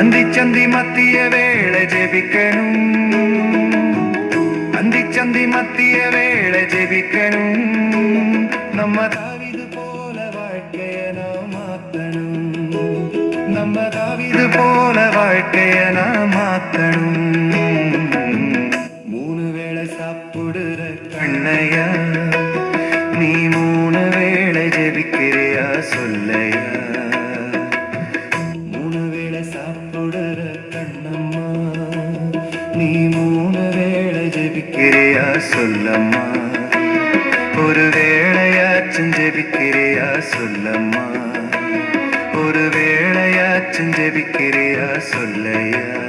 അന്തിച്ചന്തി മത്തിയ വേള ജപിക്കണം അന്തിച്ചന്തി മത്തിയ വേള ജപിക്കണം നമ്മ ദാവിത് പോലെ வாழ்க்கைய நாம் மாத்தணும் நம்ம தாவிது போல வாழ்க்கைய நாம் மாத்தணும் மூணு வேளை சாப்பிடுற கண்ணையா நீ மூணு வேளை ஜெபிக்கிறியா சொல்லையா மூணு தொடர கண்ணம்மா நீ மூணு வேளை ஜெபிக்கிறியா சொல்லம்மா. ஒரு வேளையாச்சும் ஜெபிக்கிறியா சொல்லம்மா. ஒரு வேளையாச்சும் ஜெபிக்கிறியா சொல்லையா.